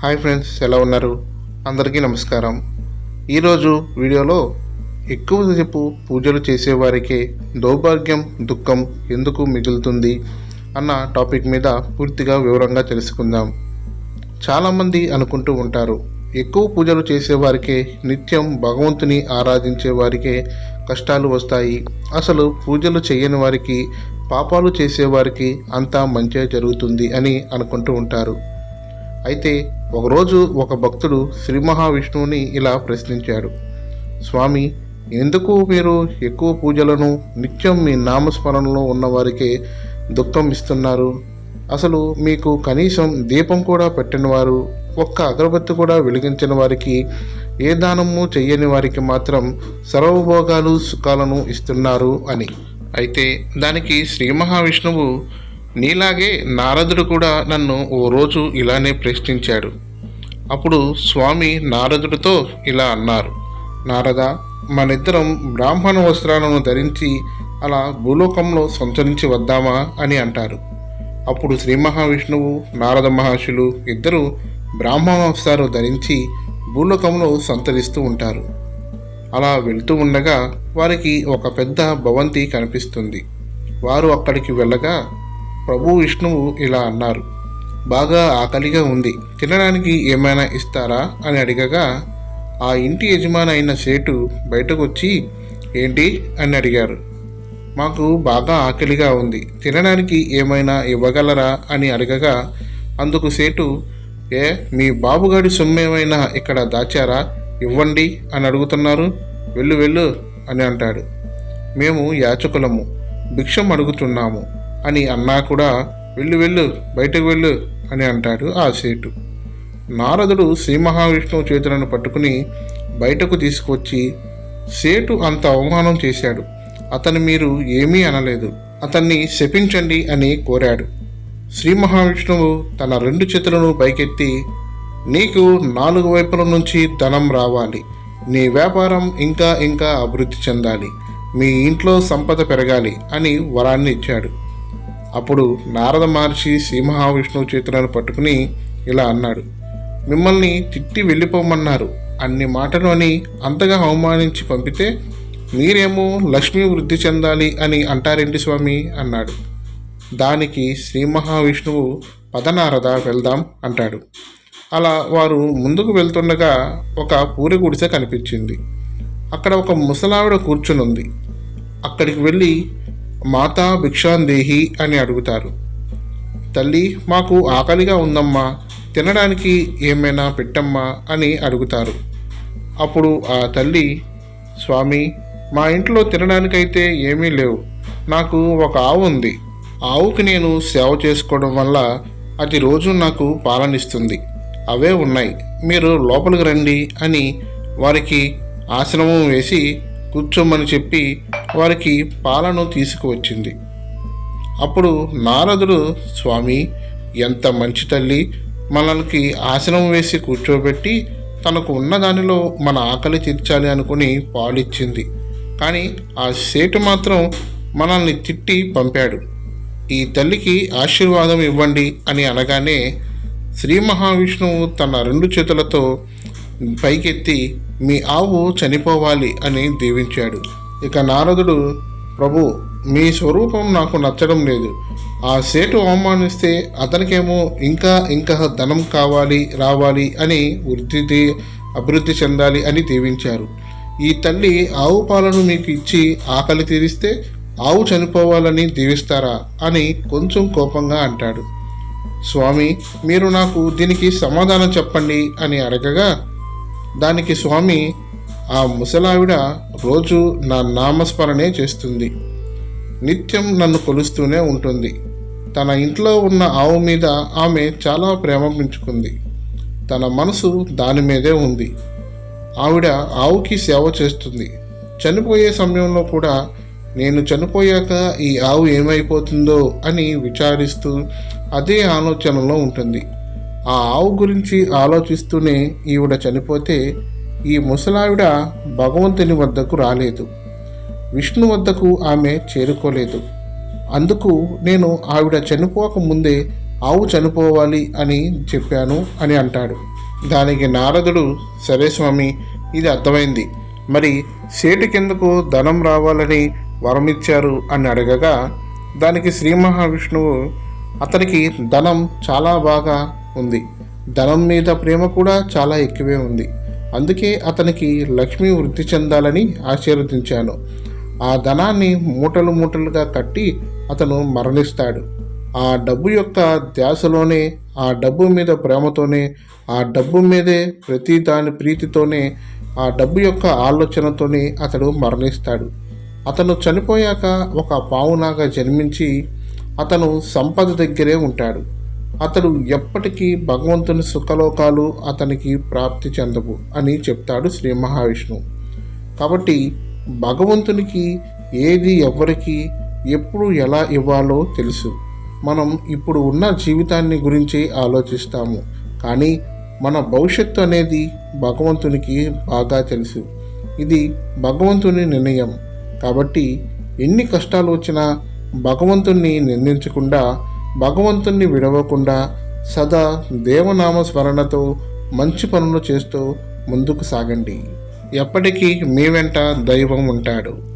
Hi friends ఎలా ఉన్నారు? అందరికీ నమస్కారం. ఈరోజు వీడియోలో ఎక్కువసేపు పూజలు చేసేవారికే దౌర్భాగ్యం దుఃఖం ఎందుకు మిగులుతుంది అన్న టాపిక్ మీద పూర్తిగా వివరంగా తెలుసుకుందాం. చాలామంది అనుకుంటూ ఉంటారు ఎక్కువ పూజలు చేసేవారికే నిత్యం భగవంతుని ఆరాధించే వారికే కష్టాలు వస్తాయి. అసలు పూజలు చేయని వారికి పాపాలు చేసేవారికి అంతా మంచే జరుగుతుంది అని అనుకుంటూ ఉంటారు. అయితే ఒకరోజు ఒక భక్తుడు శ్రీ మహావిష్ణువుని ఇలా ప్రశ్నించాడు. స్వామి ఎందుకు మీరు ఎక్కువ పూజలను నిత్యం మీ నామస్మరణలో ఉన్నవారికే దుఃఖం ఇస్తున్నారు? అసలు మీకు కనీసం దీపం కూడా పెట్టని వారు ఒక్క అగరబత్తి కూడా వెలిగించిన వారికి ఏ దానము చెయ్యని వారికి మాత్రం సర్వభోగాలు సుఖాలను ఇస్తున్నారు అని. అయితే దానికి శ్రీ మహావిష్ణువు నీలాగే నారదుడు కూడా నన్ను ఓ రోజు ఇలానే ప్రశ్నించాడు. అప్పుడు స్వామి నారదుడితో ఇలా అన్నారు. నారద మనిద్దరం బ్రాహ్మణ వస్త్రాలను ధరించి అలా భూలోకంలో సంచరించి వద్దామా అని అంటారు. అప్పుడు శ్రీ మహావిష్ణువు నారద మహర్షులు ఇద్దరు బ్రాహ్మణ వస్త్రాలు ధరించి భూలోకంలో సంతరిస్తూ ఉంటారు. అలా వెళ్తూ ఉండగా వారికి ఒక పెద్ద భవంతి కనిపిస్తుంది. వారు అక్కడికి వెళ్ళగా ప్రభు విష్ణువు ఇలా అన్నారు. బాగా ఆకలిగా ఉంది. తినడానికి ఏమైనా ఇస్తారా? అని అడిగగా ఆ ఇంటి యజమాని అయిన సేటు బయటకు వచ్చి ఏంటి? అని అడిగారు. మాకు బాగా ఆకలిగా ఉంది. తినడానికి ఏమైనా ఇవ్వగలరా? అని అడగగా అందుకు సేటు ఏ మీ బాబుగాడి సొమ్మేమైనా ఇక్కడ దాచారా? ఇవ్వండి అని అడుగుతున్నారు. వెళ్ళు వెళ్ళు అని అంటాడు. మేము యాచకులము. భిక్షం అడుగుతున్నాము. అని అన్నా కూడా వెళ్ళు వెళ్ళు బయటకు వెళ్ళు అని అంటాడు ఆ సేటు. నారదుడు శ్రీ మహావిష్ణువు చేతులను పట్టుకుని బయటకు తీసుకొచ్చి సేటు అంత అవమానం చేశాడు. అతను మీరు ఏమీ అనలేదు. అతన్ని శపించండి అని కోరాడు. శ్రీ మహావిష్ణువు తన రెండు చేతులను పైకెత్తి నీకు నాలుగు వైపుల నుంచి ధనం రావాలి. నీ వ్యాపారం ఇంకా ఇంకా అభివృద్ధి చెందాలి. మీ ఇంట్లో సంపద పెరగాలి అని వరాన్ని ఇచ్చాడు. అప్పుడు నారద మహర్షి శ్రీ మహావిష్ణువు చేతులను పట్టుకుని ఇలా అన్నాడు మిమ్మల్ని తిట్టి వెళ్ళిపోమన్నారు. అన్ని మాటలు అని అంతగా అవమానించి పంపితే మీరేమో లక్ష్మి వృద్ధి చెందాలి అని అంటారేంటి స్వామి అన్నాడు. దానికి శ్రీ మహావిష్ణువు పదనారద వెళ్దాం అంటాడు. అలా వారు ముందుకు వెళ్తుండగా ఒక పూరి గుడిసె కనిపించింది. అక్కడ ఒక ముసలావిడ కూర్చునుంది. అక్కడికి వెళ్ళి మాతా భిక్షాందేహి అని అడుగుతారు. తల్లి మాకు ఆకలిగా ఉందమ్మా తినడానికి ఏమైనా పెట్టమ్మా అని అడుగుతారు. అప్పుడు ఆ తల్లి స్వామి మా ఇంట్లో తినడానికైతే ఏమీ లేవు నాకు ఒక ఆవు ఉంది. ఆవుకి నేను సేవ చేసుకోవడం వల్ల అది రోజు నాకు పాలనిస్తుంది. అవే ఉన్నాయి మీరు లోపలికి రండి అని వారికి ఆశ్రమం వేసి కూర్చోమని చెప్పి వారికి పాలను తీసుకువచ్చింది. అప్పుడు నారదుడు స్వామి ఎంత మంచి తల్లి. మనల్కి ఆసనం వేసి కూర్చోబెట్టి తనకు ఉన్న దానిలో మన ఆకలి తీర్చాలి అనుకుని పాలిచ్చింది. కానీ ఆ సేటు మాత్రం మనల్ని తిట్టి పంపాడు. ఈ తల్లికి ఆశీర్వాదం ఇవ్వండి అని అనగానే శ్రీ మహావిష్ణువు తన రెండు చేతులతో పైకెత్తి మీ ఆవు చనిపోవాలి అని దీవించాడు. ఇక నారదుడు ప్రభు మీ స్వరూపం నాకు నచ్చడం లేదు. ఆ సేటు అవమానిస్తే అతనికేమో ఇంకా ఇంకా ధనం కావాలి రావాలి అని వృద్ధి అభివృద్ధి చెందాలి అని దీవించారు. ఈ తల్లి ఆవు పాలను మీకు ఇచ్చి ఆకలి తీరిస్తే ఆవు చనిపోవాలని దీవిస్తారా అని కొంచెం కోపంగా అంటాడు. స్వామి మీరు నాకు దీనికి సమాధానం చెప్పండి అని అడగగా దానికి స్వామి ఆ ముసలావిడ రోజు నా నామస్మరణే చేస్తుంది. నిత్యం నన్ను కొలుస్తూనే ఉంటుంది. తన ఇంట్లో ఉన్న ఆవు మీద ఆమె చాలా ప్రేమ పెంచుకుంది. తన మనసు దాని మీదే ఉంది. ఆవిడ ఆవుకి సేవ చేస్తుంది. చనిపోయే సమయంలో కూడా నేను చనిపోయాక ఈ ఆవు ఏమైపోతుందో అని విచారిస్తూ అదే ఆలోచనలో ఉంటుంది. ఆ ఆవు గురించి ఆలోచిస్తూనే ఈవిడ చనిపోతే ఈ ముసలావిడ భగవంతుని వద్దకు రాలేదు. విష్ణు వద్దకు ఆమె చేరుకోలేదు. అందుకు నేను ఆవిడ చనిపోక ముందే ఆవు చనిపోవాలి అని చెప్పాను అని అంటాడు. దానికి నారదుడు సరే స్వామి ఇది అర్థమైంది. మరి సేటుకెందుకు ధనం రావాలని వరమిచ్చారు అని అడగగా దానికి శ్రీ మహావిష్ణువు అతనికి ధనం చాలా బాగా ఉంది. ధనం మీద ప్రేమ కూడా చాలా ఎక్కువే ఉంది. అందుకే అతనికి లక్ష్మి వృద్ధి చెందాలని ఆశీర్వదించాను. ఆ ధనాన్ని మూటలు మూటలుగా కట్టి అతను మరణిస్తాడు. ఆ డబ్బు యొక్క ధ్యాసలోనే ఆ డబ్బు మీద ప్రేమతోనే ఆ డబ్బు మీదే ప్రతి దాని ప్రీతితోనే ఆ డబ్బు యొక్క ఆలోచనతోనే అతడు మరణిస్తాడు. అతను చనిపోయాక ఒక పావునాగా జన్మించి అతను సంపద దగ్గరే ఉంటాడు. అతడు ఎప్పటికీ భగవంతుని సుఖలోకాలు అతనికి ప్రాప్తి చెందవు అని చెప్తాడు శ్రీ మహావిష్ణువు కాబట్టి భగవంతునికి ఏది ఎవరికి ఎప్పుడు ఎలా ఇవ్వాలో తెలుసు. మనం ఇప్పుడు ఉన్న జీవితాన్ని గురించి ఆలోచిస్తాము. కానీ మన భవిష్యత్తు అనేది భగవంతునికి బాగా తెలుసు. ఇది భగవంతుని నిర్ణయం. కాబట్టి ఎన్ని కష్టాలు వచ్చినా భగవంతుణ్ణి నిందించకుండా భగవంతుణ్ణి విడవకుండా సదా దేవనామ స్మరణతో మంచి పనులు చేస్తూ ముందుకు సాగండి. ఎప్పటికీ మీ వెంట దైవం ఉంటాడు.